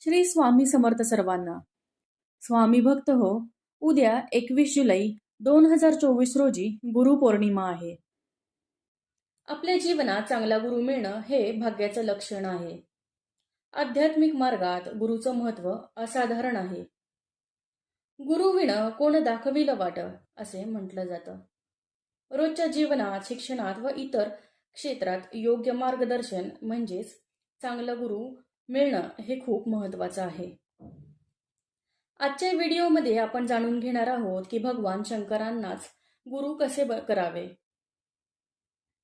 श्री स्वामी समर्थ सर्वांना. स्वामी भक्त हो उद्या एकवीस जुलै दोन हजार चोवीस रोजी गुरुपौर्णिमा आहे. आपल्या जीवनात चांगला गुरु मिळणं हे भाग्याचं लक्षण आहे. आध्यात्मिक मार्गात गुरुचं महत्त्व असाधारण आहे. गुरु विणं कोण दाखविलं वाट असे म्हटलं जातं. रोजच्या जीवनात शिक्षणात व इतर क्षेत्रात योग्य मार्गदर्शन म्हणजेच चांगला गुरु मिळणं हे खूप महत्वाचं आहे. आजच्या व्हिडिओमध्ये आपण जाणून घेणार आहोत की भगवान शंकरांनाच गुरु कसे ब- करावे?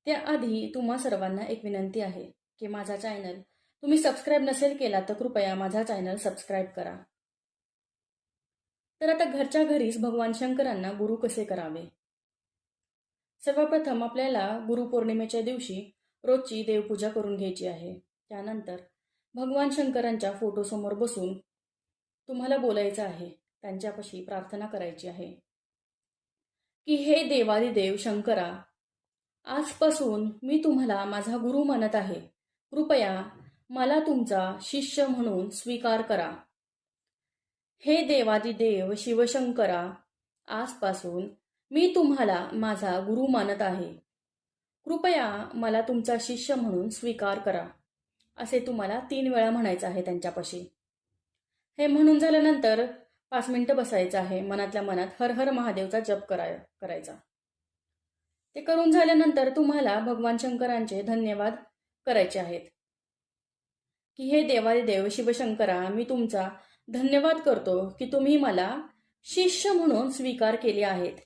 त्याआधी तुम्हा सर्वांना एक विनंती आहे की माझा चॅनल तुम्ही सबस्क्राईब नसेल केला तर कृपया माझा चॅनल सबस्क्राईब करा. तर आता घरच्या घरीच भगवान शंकरांना गुरु कसे करावे? सर्वप्रथम आपल्याला गुरुपौर्णिमेच्या दिवशी रोजची देवपूजा करून घ्यायची आहे. त्यानंतर भगवान शंकरांच्या फोटोसमोर बसून तुम्हाला बोलायचं आहे त्यांच्यापाशी प्रार्थना करायची आहे. की हे देवादिदेव शंकरा आजपासून मी तुम्हाला माझा गुरु मानत आहे. कृपया मला तुमचा शिष्य म्हणून स्वीकार करा. हे देवादिदेव शिवशंकरा आजपासून मी तुम्हाला माझा गुरु मानत आहे. कृपया मला तुमचा शिष्य म्हणून स्वीकार करा. असे तुम्हाला तीन वेळा म्हणायचं आहे त्यांच्यापाशी. हे म्हणून झाल्यानंतर पाच मिनिटं बसायचं आहे मनातल्या मनात हर हर महादेवचा जप कराय करायचा. ते करून झाल्यानंतर तुम्हाला भगवान शंकरांचे धन्यवाद करायचे आहेत. की हे देवादिदेव शिवशंकरा मी तुमचा धन्यवाद करतो की तुम्ही मला शिष्य म्हणून स्वीकार केले आहेत.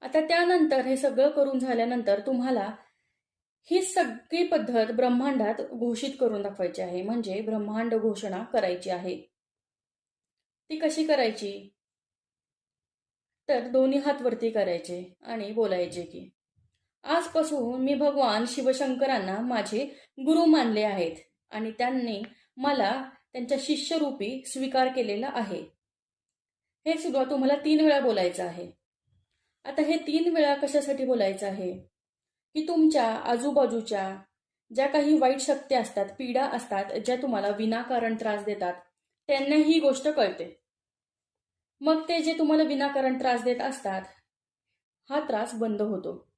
आता त्यानंतर हे सगळं करून झाल्यानंतर तुम्हाला ही सगळी पद्धत ब्रह्मांडात घोषित करून दाखवायची आहे. म्हणजे ब्रह्मांड घोषणा करायची आहे. ती कशी करायची? तर दोन्ही हात वरती करायचे आणि बोलायचे की आजपासून मी भगवान शिवशंकरांना माझे गुरु मानले आहेत आणि त्यांनी मला त्यांच्या शिष्यरूपी स्वीकार केलेला आहे. हे सुद्धा तुम्हाला तीन वेळा बोलायचं आहे. आता हे तीन वेळा कशासाठी बोलायचं आहे? की तुमच्या आजूबाजूच्या ज्या काही वाईट शक्ती असतात पीडा असतात ज्या तुम्हाला विनाकारण त्रास देतात त्यांना ही गोष्ट कळते. मग ते जे तुम्हाला विनाकारण त्रास देत असतात हा त्रास बंद होतो.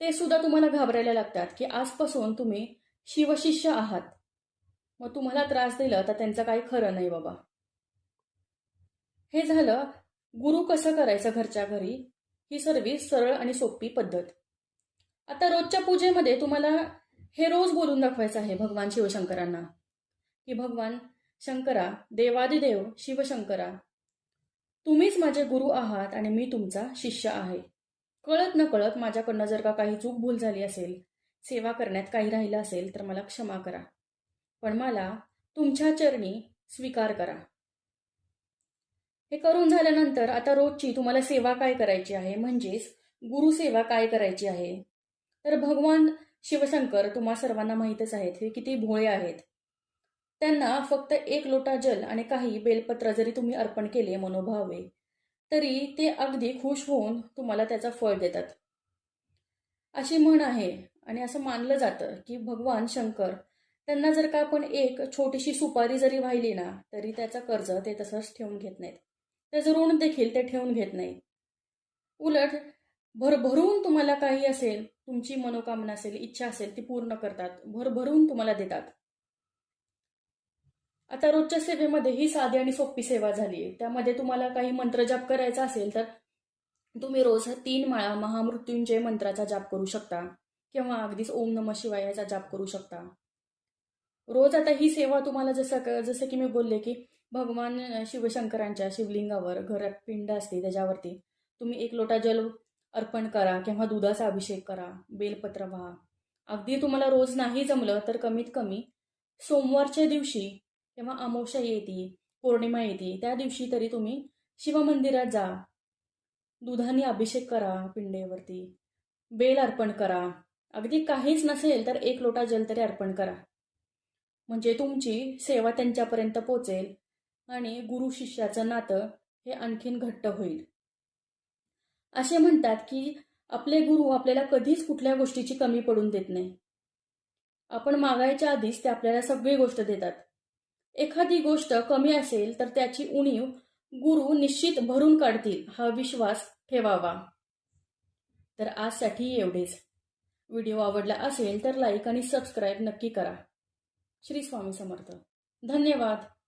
ते सुद्धा तुम्हाला घाबरायला लागतात की आजपासून तुम्ही शिवशिष्य आहात. मग तुम्हाला त्रास दिला तर त्यांचं काही खरं नाही बाबा. हे झालं गुरु कसं करायचं घरच्या घरी? ही सर्वी सरळ आणि सोपी पद्धत. आता रोजच्या पूजेमध्ये तुम्हाला हे रोज बोलून दाखवायचं आहे भगवान शिवशंकरांना. की भगवान शंकरा देवादिदेव शिवशंकरा तुम्हीच माझे गुरु आहात आणि मी तुमचा शिष्य आहे. कळत न कळत माझ्याकडनं जर का काही चूक भूल झाली असेल सेवा करण्यात काही राहिलं असेल तर मला क्षमा करा. पण मला तुमच्या चरणी स्वीकार करा. हे करून झाल्यानंतर आता रोजची तुम्हाला सेवा काय करायची आहे? म्हणजेच गुरुसेवा काय करायची आहे? तर भगवान शिवशंकर तुम्हा सर्वांना माहीतच आहेत हे किती भोळे आहेत. त्यांना फक्त एक लोटा जल आणि काही बेलपत्र जरी तुम्ही अर्पण केले मनोभावे तरी ते अगदी खुश होऊन तुम्हाला त्याचा फळ देतात. अशी म्हण आहे आणि असं मानलं जातं की भगवान शंकर त्यांना जर का आपण एक छोटीशी सुपारी जरी वाहिली ना तरी त्याचं कर्ज ते तसंच ठेवून घेत नाहीत. त्याचं ऋण देखील ते ठेवून घेत नाहीत. उलट भरभरून तुम्हाला काही असेल तुमची मनोकामना असेल इच्छा असेल ती पूर्ण करतात. भरभरून तुम्हाला देतात. आता रोजच्या सेवेमध्ये ही साधी आणि सोपी सेवा झाली आहे. त्यामध्ये तुम्हाला काही मंत्र जाप करायचा असेल तर तुम्ही रोज तीन माळा महामृत्युंजय मंत्राचा जाप करू शकता किंवा अगदीच ओम नम शिवाय याचा जाप करू शकता. रोज आता ही सेवा तुम्हाला जसं जसं की मी बोलले की भगवान शिवशंकरांच्या शिवलिंगावर घरात पिंड असते त्याच्यावरती. तुम्ही एक लोटा जल अर्पण करा किंवा दुधाचा अभिषेक करा बेलपत्र व्हा. अगदी तुम्हाला रोज नाही जमलं तर कमीत कमी सोमवारच्या दिवशी किंवा अमावस्या येते पौर्णिमा येते त्या दिवशी तरी तुम्ही शिवमंदिरात जा. दुधाने अभिषेक करा पिंडेवरती. बेल अर्पण करा. अगदी काहीच नसेल तर एक लोटा जल तरी अर्पण करा. म्हणजे तुमची सेवा त्यांच्यापर्यंत पोचेल आणि गुरु शिष्याचं नातं हे आणखीन घट्ट होईल. असे म्हणतात की आपले गुरु आपल्याला कधीच कुठल्या गोष्टीची कमी पडून देत नाही. आपण मागायच्या आधीच ते आपल्याला सगळी गोष्ट देतात. एखादी गोष्ट कमी असेल तर त्याची उणीव गुरु निश्चित भरून काढतील हा विश्वास ठेवावा. तर आजसाठी एवढेच. व्हिडिओ आवडला असेल तर लाईक आणि सबस्क्राईब नक्की करा. श्री स्वामी समर्थ. धन्यवाद.